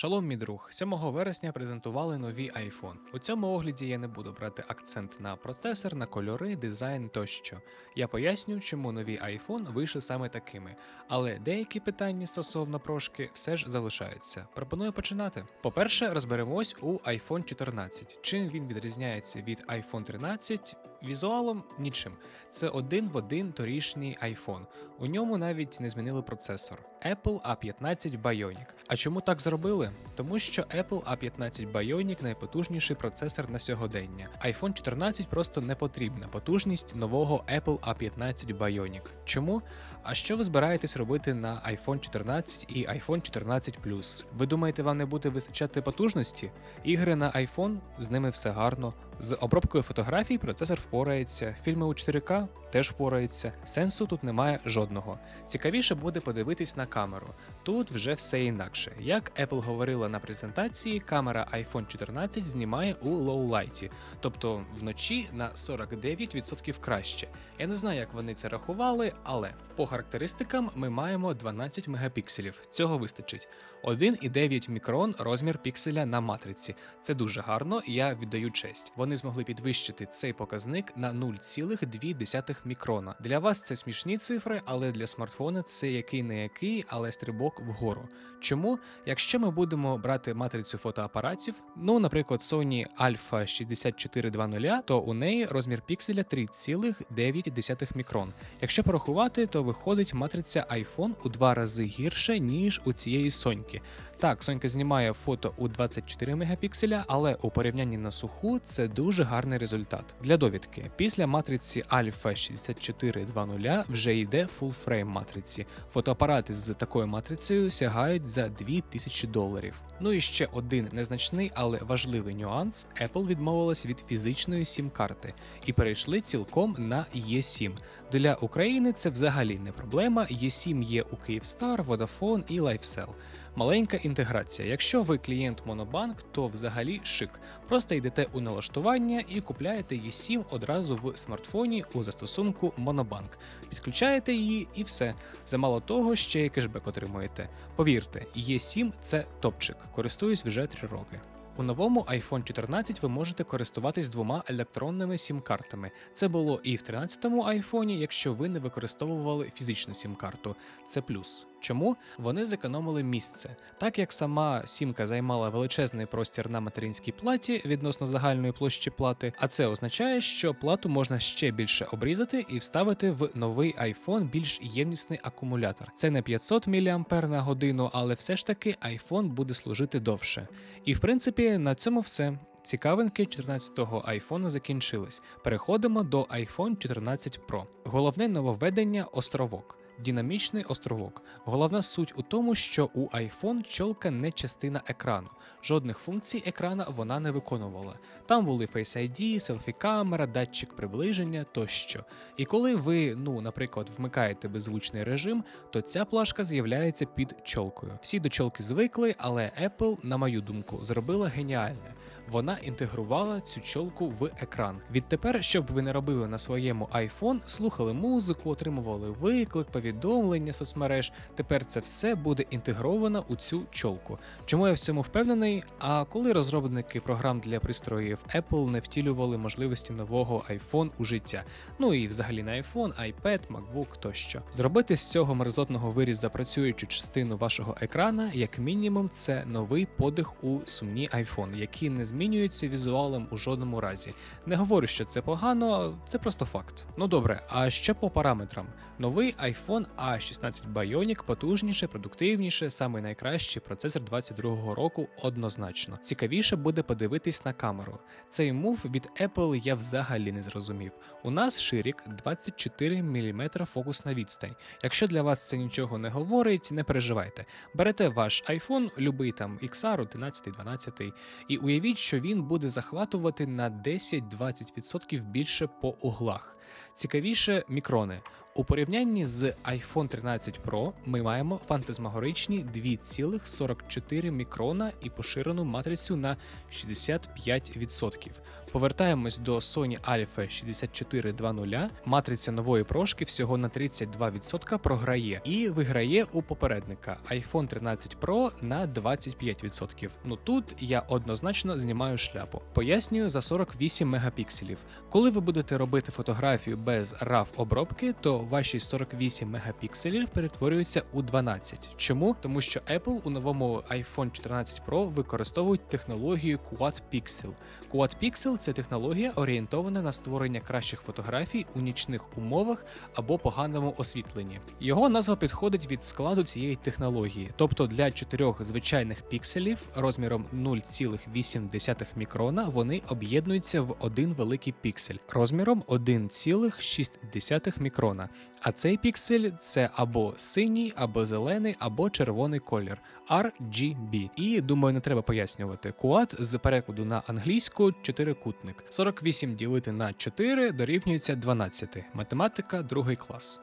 Шалом, мій друг, 7 вересня презентували нові iPhone. У цьому огляді я не буду брати акцент на процесор, на кольори, дизайн тощо. Я поясню, чому нові iPhone вийшли саме такими. Але деякі питання стосовно прошки все ж залишаються. Пропоную починати. По-перше, розберемось у iPhone 14. Чим він відрізняється від iPhone 13? Візуалом нічим. Це один в один торішній iPhone. У ньому навіть не змінили процесор. Apple A15 Bionic. А чому так зробили? Тому що Apple A15 Bionic найпотужніший процесор на сьогодення. iPhone 14 просто не потрібна потужність нового Apple A15 Bionic. Чому? А що ви збираєтесь робити на iPhone 14 і iPhone 14 Plus? Ви думаєте, вам не буде вистачати потужності? Ігри на iPhone, з ними все гарно. З обробкою фотографій процесор впорається, фільми у 4К теж впорається. Сенсу тут немає жодного. Цікавіше буде подивитись на камеру. Тут вже все інакше. Як Apple говорила на презентації, камера iPhone 14 знімає у лоулайті, тобто вночі на 49% краще. Я не знаю, як вони це рахували, але по характеристикам ми маємо 12 мегапікселів. Цього вистачить. 1,9 мікрон розмір пікселя на матриці. Це дуже гарно, я віддаю честь. Вони змогли підвищити цей показник на 0,2 мікрона. Для вас це смішні цифри, але для смартфона це який не який, але стрибок вгору. Чому? Якщо ми будемо брати матрицю фотоапаратів, ну, наприклад, Sony Alpha 6420, то у неї розмір пікселя 3,9 мікрон. Якщо порахувати, то виходить матриця iPhone у два рази гірше, ніж у цієї Соньки. Так, Сонька знімає фото у 24 мегапікселя, але у порівнянні на суху це дуже гарний результат. Для довідки, після матриці Alpha 6420 вже йде frame матриці. Фотоапарати з такою матрицею сягають за 2000 доларів. Ну і ще один незначний, але важливий нюанс: Apple відмовилась від фізичної сім-карти і перейшли цілком на E7. Для України це взагалі не проблема. E7 є у Kyivstar, Vodafone і LifeSell. Маленька інтеграція. Якщо ви клієнт Monobank, то взагалі шик. Просто йдете у налаштування і купляєте E7 одразу в смартфоні у застосунку Monobank. Підключаєте її і все. Замало того, ще й кешбек отримуєте. Повірте, E7 це топчик. Користуюсь вже 3 роки. У новому iPhone 14 ви можете користуватись двома електронними сім-картами. Це було і в 13-му iPhone, якщо ви не використовували фізичну сім-карту. Це плюс. Чому вони зекономили місце, так як сама сімка займала величезний простір на материнській платі відносно загальної площі плати, а це означає, що плату можна ще більше обрізати і вставити в новий iPhone більш ємнісний акумулятор. Це не 500 мАч на годину, але все ж таки iPhone буде служити довше. І в принципі на цьому все. Цікавинки 14-го iPhone закінчились. Переходимо до iPhone 14 Pro. Головне нововведення островок. Динамічний островок. Головна суть у тому, що у iPhone чолка не частина екрану. Жодних функцій екрана вона не виконувала. Там були Face ID, селфі-камера, датчик приближення тощо. І коли ви, ну, наприклад, вмикаєте беззвучний режим, то ця плашка з'являється під чолкою. Всі до чолки звикли, але Apple, на мою думку, зробила геніальне. Вона інтегрувала цю чолку в екран. Відтепер, щоб ви не робили на своєму iPhone, слухали музику, отримували виклик, повідомлення соцмереж. Тепер це все буде інтегровано у цю чолку. Чому я в цьому впевнений? А коли розробники програм для пристроїв Apple не втілювали можливості нового iPhone у життя, ну і взагалі на iPhone, iPad, MacBook тощо, зробити з цього мерзотного виріза працюючу частину вашого екрана, як мінімум, це новий подих у сумні iPhone, які не змінюються візуалом у жодному разі. Не говорю, що це погано, це просто факт. Ну добре, а що по параметрам? Новий iPhone A16 Bionic потужніше, продуктивніше, саме найкращий процесор 22-го року однозначно. Цікавіше буде подивитись на камеру. Цей мув від Apple я взагалі не зрозумів. У нас ширік 24 мм фокусна відстань. Якщо для вас це нічого не говорить, не переживайте. Берете ваш iPhone, любий там XR, 11, 12, і уявіть, що він буде захватувати на 10-20% більше по углах. Цікавіше мікрони. У порівнянні з iPhone 13 Pro ми маємо фантазмагоричні 2,44 мікрона і поширену матрицю на 65%. Повертаємось до Sony Alpha 6420. Матриця нової прошки всього на 32% програє і виграє у попередника iPhone 13 Pro на 25%. Ну тут я однозначно знімаю шляпу. Пояснюю за 48 мегапікселів. Коли ви будете робити фотографію без RAW обробки, то ваші 48 мегапікселів перетворюються у 12. Чому? Тому що Apple у новому iPhone 14 Pro використовують технологію Quad Pixel. Quad Pixel це технологія орієнтована на створення кращих фотографій у нічних умовах або поганому освітленні. Його назва підходить від складу цієї технології, тобто для чотирьох звичайних пікселів розміром 0,8 мікрона вони об'єднуються в один великий піксель розміром 1,6 мікрона. А цей піксель це або синій, або зелений, або червоний колір RGB. І думаю, не треба пояснювати. Quad з перекладу на англійську чотирикутник. 48 ділити на 4 дорівнюється 12. Математика, другий клас.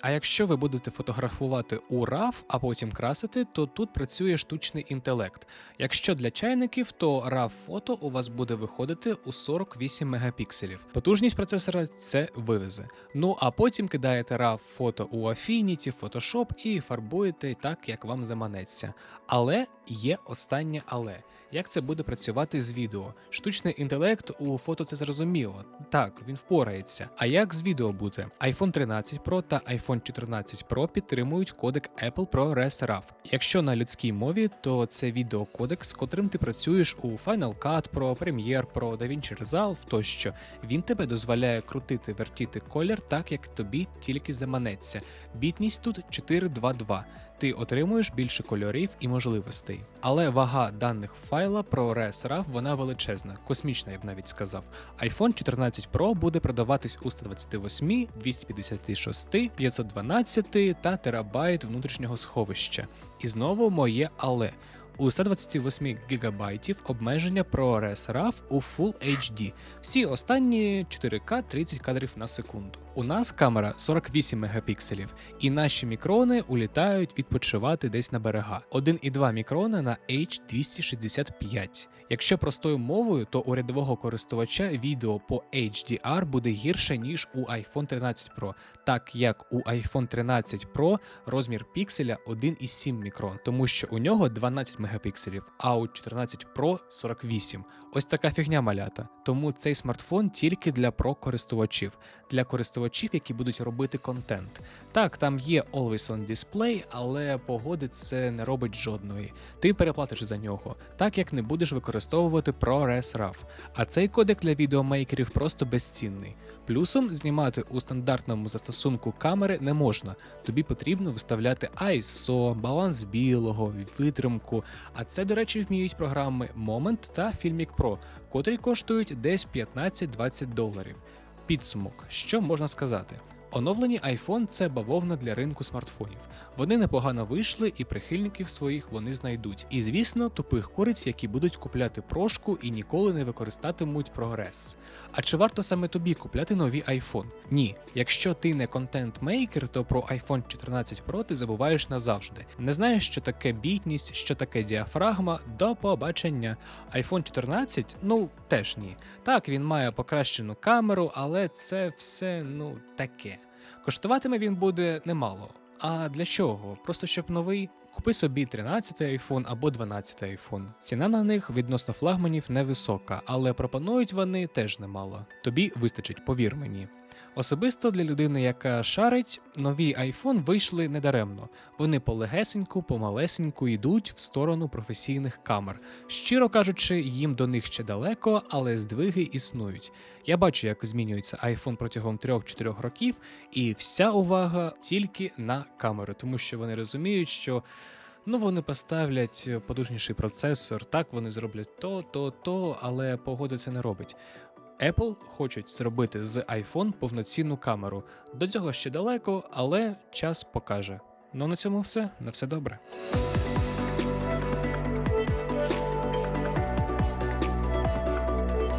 А якщо ви будете фотографувати у RAW, а потім красити, то тут працює штучний інтелект. Якщо для чайників, то RAW фото у вас буде виходити у 48 мегапікселів. Потужність процесора це вивезе. Ну а потім кидаєте RAW фото у Affinity, Photoshop і фарбуєте так, як вам заманеться. Але є останнє але. Як це буде працювати з відео? Штучний інтелект у фото це зрозуміло. Так, він впорається. А як з відео бути? iPhone 13 Pro та iPhone 14 Pro підтримують кодек Apple ProRes RAW. Якщо на людській мові, то це відеокодек, з котрим ти працюєш у Final Cut Pro, Premiere Pro, DaVinci Resolve тощо. Він тебе дозволяє крутити, вертіти колір так, як тобі тільки заманеться. Бітність тут 422 ти отримуєш більше кольорів і можливостей. Але вага даних файла про ResRAW вона величезна, космічна, я б навіть сказав. iPhone 14 Pro буде продаватись у 128, 256, 512 та терабайт внутрішнього сховища. І знову моє але. У 128 ГБ обмеження ProRes RAW у Full HD. Всі останні 4К 30 кадрів на секунду. У нас камера 48 мегапікселів, і наші мікрони улітають відпочивати десь на берега. 1,2 мікрона на H265. Якщо простою мовою, то у рядового користувача відео по HDR буде гірше, ніж у iPhone 13 Pro, так як у iPhone 13 Pro розмір пікселя 1,7 мікрон, тому що у нього 12 мегапікселів, а у 14 Pro 48. Ось така фігня малята. Тому цей смартфон тільки для про-користувачів, для користувачів, які будуть робити контент. Так, там є Always On Display, але погоди це не робить жодної. Ти переплатиш за нього, так як не будеш використовувати ProRes RAW. А цей кодек для відеомейкерів просто безцінний. Плюсом знімати у стандартному застосунку камери не можна. Тобі потрібно виставляти ISO, баланс білого, витримку. А це, до речі, вміють програми Moment та Filmic Pro, котрі коштують десь 15-20 доларів. Підсумок, що можна сказати? Оновлені iPhone – це бавовна для ринку смартфонів. Вони непогано вийшли, і прихильників своїх вони знайдуть. І звісно, тупих куриць, які будуть купляти прошку і ніколи не використатимуть прогрес. А чи варто саме тобі купляти нові iPhone? Ні. Якщо ти не контент-мейкер, то про iPhone 14 Pro ти забуваєш назавжди. Не знаєш, що таке бітність, що таке діафрагма. До побачення. iPhone 14, ну теж ні. Так, він має покращену камеру, але це все ну таке. Коштуватиме він буде немало. А для чого? Просто щоб новий. Купи собі 13 iPhone або 12 iPhone. Ціна на них відносно флагманів невисока, але пропонують вони теж немало. Тобі вистачить, повір мені. Особисто для людини, яка шарить, нові iPhone вийшли недаремно. Вони полегесеньку, помалесеньку йдуть в сторону професійних камер. Щиро кажучи, їм до них ще далеко, але здвиги існують. Я бачу, як змінюється iPhone протягом 3-4 років, і вся увага тільки на камери, тому що вони розуміють, що. Ну, вони поставлять потужніший процесор, так вони зроблять то, то, то, але погода це не робить. Apple хочуть зробити з iPhone повноцінну камеру. До цього ще далеко, але час покаже. Ну на цьому все. На все добре.